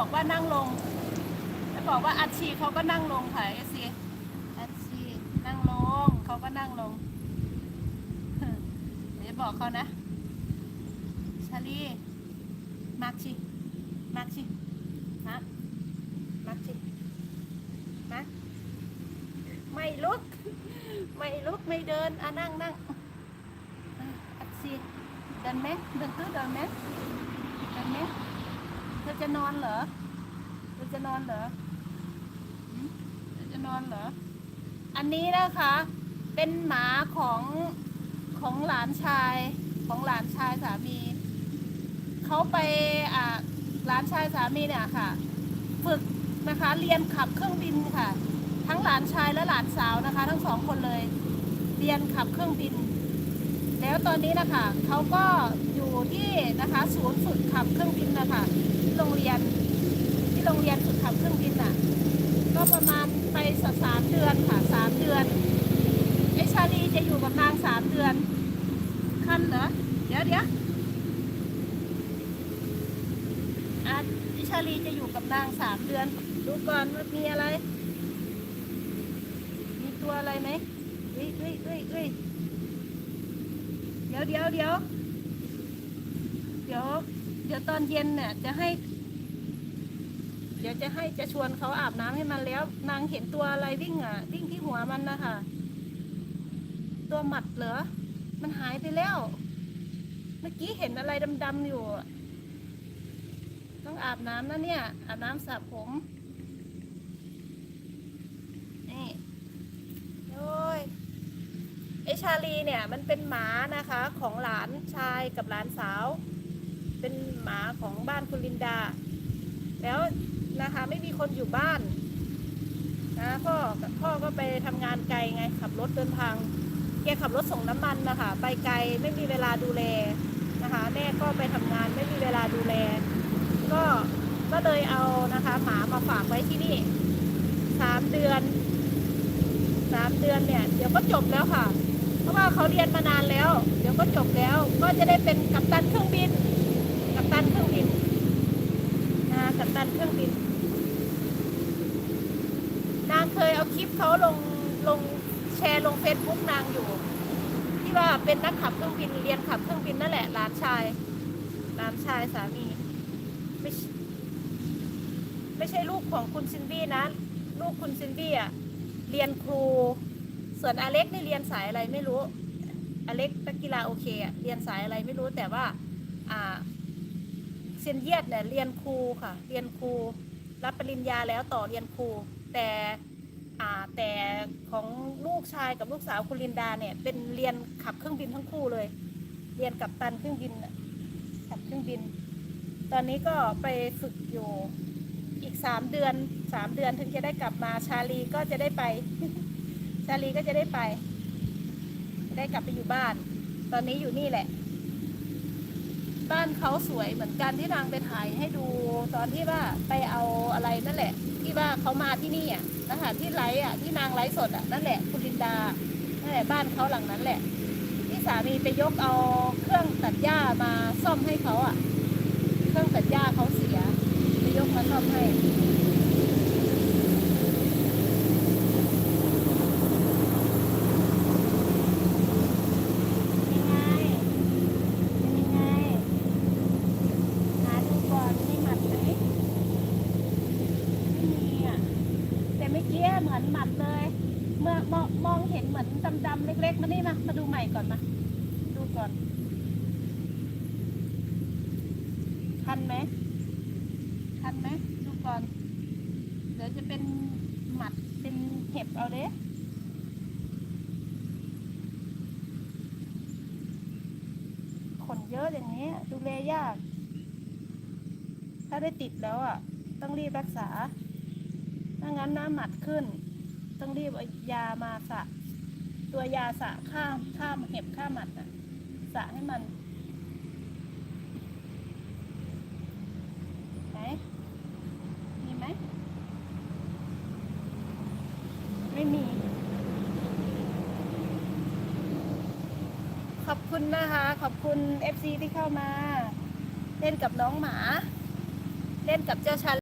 บอกว่านั่งลง แล้วบอกว่าอัดชีเขาก็นั่งลงค่ะเอซีอัดชีนั่งลงเขาก็นั่งลงเดี๋ยวบอกเขานะชาลีมาร์คชิมาร์คชิมาร์คมาร์คชิมาร์คไม่ลุก ไม่ลุกไม่เดินอะนั่งนั่งอะอัดชีเดินไหมเดินตื้อเดินไหมเดินไหมเธอ จะนอนเหรอเธอจะนอนเหรอหืมเธอจะนอนเหรอ อันนี้นะคะ เป็นหมาของของหลานชายของหลานชายสามีเขาไปอ่าหลานชายสามีเนี่ยค่ะ ฝึกนะคะเรียนขับเครื่องบินค่ะ ทั้งหลานชายและหลานสาวนะคะ ทั้งสองคนเลย เรียนขับเครื่องบิน แล้วตอนนี้นะคะเขาก็อยู่ ศูนย์ฝึกขับเครื่องบินนะคะที่โรงเรียนที่โรงเรียนฝึกขับเครื่องบินน่ะ ก็ประมาณไปสักสามเดือนค่ะสามเดือนไอชาลีจะอยู่กับนางสามเดือนขั้นเหรอเดี๋ยวเดี๋ยวอะไอชาลีจะอยู่กับนางสามเดือน ดูก่อนว่ามีอะไร มีตัวอะไรไหมเฮ้ยเฮ้ยเฮ้ยเฮ้ยเดี๋ยวเดี๋ยวเดี๋ยว ดี๋ยว เดี๋ยวตอนเย็นเนี่ยจะให้ เดี๋ยวจะให้จะชวนเขาอาบน้ำให้มันแล้ว นางเห็นตัวอะไรวิ่งอะ วิ่งที่หัวมันนะคะตัวหมัดเหรอมันหายไปแล้ว เมื่อกี้เห็นอะไรดำๆอยู่ ต้องอาบน้ำนะเนี่ย อาบน้ำสระผมนี่โอ้ยไอชาลีเนี่ยมันเป็นหมานะคะ ของหลานชายกับหลานสาว เป็นหมาของบ้านคุณลินดา แล้วนะคะไม่มีคนอยู่บ้านนะพ่อพ่อก็ไปทำงานไกลไงขับรถเดินทางแกขับรถส่งน้ำมันนะคะไปไกลไม่มีเวลาดูแลนะคะ แม่ก็ไปทำงานไม่มีเวลาดูแล ก็ก็เลยเอานะคะหมามาฝากไว้ที่นี่สามเดือนสามเดือนเนี่ยเดี๋ยวก็จบแล้วค่ะ เพราะว่าเขาเรียนมานานแล้ว เดี๋ยวก็จบแล้ว ก็จะได้เป็นกัปตันเครื่องบิน ตันเครื่องบินนะกัปตันเครื่องบิน นางเคยเอาคลิปเขาลงลงแชร์ลงเฟซบุ๊กนางอยู่ ที่ว่าเป็นนักขับเครื่องบินเรียนขับเครื่องบินนั่นแหละหลานชายหลานชายสามีไม่ไม่ใช่ลูกของคุณซินดี้นะ ลูกคุณซินดี้อะเรียนครู ส่วนอเล็กนี่เรียนสายอะไรไม่รู้อเล็กนักกีฬาโอเคอะเรียนสายอะไรไม่รู้แต่ว่า อ่า เซนเยียดเนี่ยเรียนครูค่ะ เรียนครูรับปริญญาแล้วต่อเรียนครู แต่แต่ของลูกชายกับลูกสาวคุณลินดาเนี่ย เป็นเรียนขับเครื่องบินทั้งคู่เลย เรียนกับตันเครื่องบินขับเครื่องบิน ตอนนี้ก็ไปฝึกอยู่อีกสามเดือนสามเดือนถึงจะได้กลับมาชาลีก็จะได้ไป ชาลีก็จะได้ไป ได้กลับไปอยู่บ้าน ตอนนี้อยู่นี่แหละ บ้านเขาสวยเหมือนกันที่นางไปถ่ายให้ดูตอนที่ว่าไปเอาอะไรนั่นแหละ ที่ว่าเขามาที่นี่อะนะคะที่ไลฟ์อะที่นางไลฟ์สดอะนั่นแหละคุณลินดานั่นแหละบ้านเขาหลังนั้นแหละ ที่สามีไปยกเอาเครื่องตัดหญ้ามาซ่อมให้เขาอะ เครื่องตัดหญ้าเขาเสียไปยกมาซ่อมให้ ยังไงเป็นยังไง หาดูก่อนมีหมัดไหมไม่มีอะ แต่เมื่อกี้เหมัดเลย เมื่อมองมองเห็นเหมือนดำๆเล็ก ๆ มานี่มามาดูใหม่ก่อนมา ดูก่อนคันไหมคันไหมดูก่อน เดี๋ยวจะเป็นหมัดเป็นเห็บเอาเด้ขนเยอะอย่างนี้ ดูแลยาก ถ้าได้ติดแล้วอะ ต้องรีบรักษา ถ้างั้นน้ำหมัดขึ้น ต้องรีบเอายามาสะ ตัวยาสะข้ามข้ามเห็บข้ามหมัดอะสะให้มันไหนมีไหมไม่มี ขอบคุณนะคะ ขอบคุณ FC ที่เข้ามา เล่นกับน้องหมา เล่นกับเจ้าชา